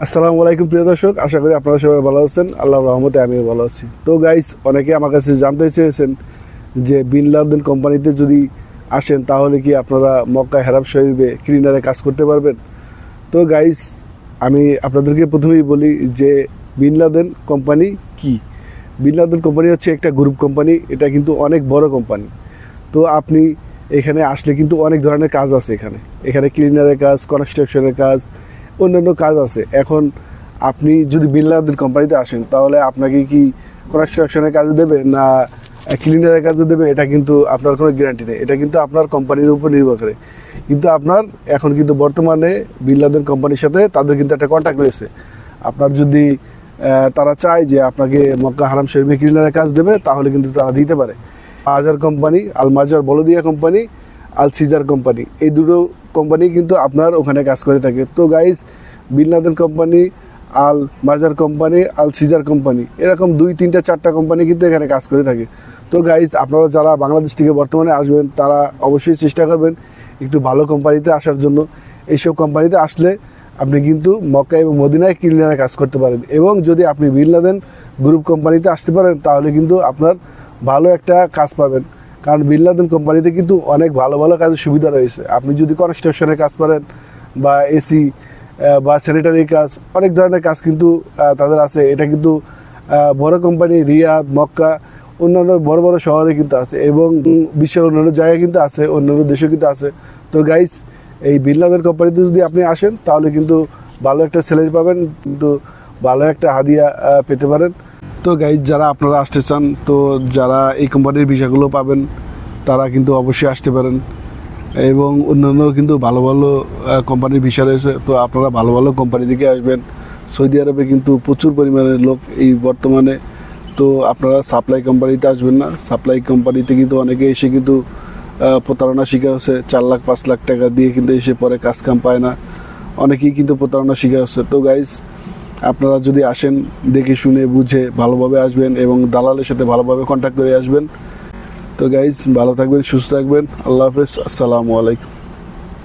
আসসালামু আলাইকুম প্রিয় দর্শক, আশা করি আপনারা সবাই ভালো আছেন। আল্লাহর রহমতে আমিও ভালো আছি। তো গাইস অনেকে আমার কাছে জানতে চেয়েছেন যে বিন লাদেন কোম্পানিতে যদি আসেন, তাহলে কি আপনারা মক্কা হেরাব শরীফে ক্লিনারে কাজ করতে পারবেন? তো গাইস আমি আপনাদেরকে প্রথমেই বলি যে বিন লাদেন কোম্পানি কি? বিন লাদেন কোম্পানি হচ্ছে একটা গ্রুপ কোম্পানি, এটা কিন্তু অনেক বড় কোম্পানি। তো আপনি এখানে আসলে কিন্তু অনেক ধরনের কাজ আছে এখানে। এখানে ক্লিনারের কাজ কনস্ট্রাকশনের কাজ অন্যান্য কাজ আছে। এখন আপনি যদি বিল্লাদের কোম্পানিতে আসেন, তাহলে আপনাকে কি কনস্ট্রাকশনের কাজে দেবে না ক্লিনারের কাজে দেবে? এটা কিন্তু আপনার কোনো গ্যারান্টি নেই। এটা কিন্তু আপনার কোম্পানির উপর নির্ভর করে। কিন্তু আপনার এখন কিন্তু বর্তমানে বিল্লাদের কোম্পানির সাথে তাদের কিন্তু একটা কন্ট্যাক্ট রয়েছে। আপনার যদি তারা চায় যে আপনাকে মক্কা হারাম শরীফে ক্লিনারের কাজ দেবে, তাহলে কিন্তু তারা দিতে পারে। আজার কোম্পানি আল মাজার বলদিয়া কোম্পানি আল সিজার কোম্পানি এই দুটো কোম্পানি কিন্তু আপনার ওখানে কাজ করে থাকে। তো গাইজ বিলনাদন কোম্পানি আল মাজার কোম্পানি আল সিজার কোম্পানি, এরকম দুই, তিনটা, চারটা কোম্পানি কিন্তু এখানে কাজ করে থাকে। তো গাইজ আপনারা যারা বাংলাদেশ থেকে বর্তমানে আসবেন, তারা অবশ্যই চেষ্টা করবেন একটু ভালো কোম্পানিতে আসার জন্য। এইসব কোম্পানিতে আসলে আপনি কিন্তু মক্কা এবং মদিনায় ক্লিনারে কাজ করতে পারেন। এবং যদি আপনি বিলনাদেন গ্রুপ কোম্পানিতে আসতে পারেন, তাহলে কিন্তু আপনার ভালো একটা কাজ পাবেন। কারণ বিল্লাদিন কোম্পানিতে কিন্তু অনেক ভালো ভালো কাজের সুবিধা রয়েছে। আপনি যদি কনস্ট্রাকশনের কাজ পারেন বা এসি বা স্যানিটারি কাজ, অনেক ধরনের কাজ কিন্তু তাদের আছে। এটা কিন্তু বড় কোম্পানি রিয়াদ মক্কা, অন্যান্য বড় বড় শহরে কিন্তু আছে এবং বিশ্বের অন্যান্য জায়গায় কিন্তু আছে, অন্যান্য দেশেও কিন্তু আছে। তো গাইস এই বিল্লাদের কোম্পানিতে যদি আপনি আসেন, তাহলে কিন্তু ভালো একটা স্যালারি পাবেন, কিন্তু ভালো একটা হাদিয়া পেতে পারেন। তো গাইজ যারা আপনারা আসতে চান, তো যারা এই কোম্পানির ভিসাগুলো পাবেন, তারা কিন্তু অবশ্যই আসতে পারেন। এবং অন্যান্য কিন্তু ভালো ভালো কোম্পানির ভিসা রয়েছে, তো আপনারা ভালো ভালো কোম্পানি থেকে আসবেন। সৌদি আরবে কিন্তু প্রচুর পরিমাণের লোক এই বর্তমানে, তো আপনারা সাপ্লাই কোম্পানিতে আসবেন না। সাপ্লাই কোম্পানিতে কিন্তু অনেকে এসে কিন্তু প্রতারণা শিকার হচ্ছে। চার লাখ, পাঁচ লাখ টাকা দিয়ে কিন্তু এসে পরে কাজ কাম পায় না। অনেকেই কিন্তু প্রতারণা শিকার হচ্ছে। তো গাইজ আপনারা যদি আসেন, দেখে শুনে, বুঝে, ভালোভাবে আসবেন এবং দালালের সাথে ভালোভাবে কন্ট্যাক্ট করে আসবেন। তো গাইজ ভালো থাকবেন, সুস্থ থাকবেন। আল্লাহ হাফেজ, আসসালামু আলাইকুম।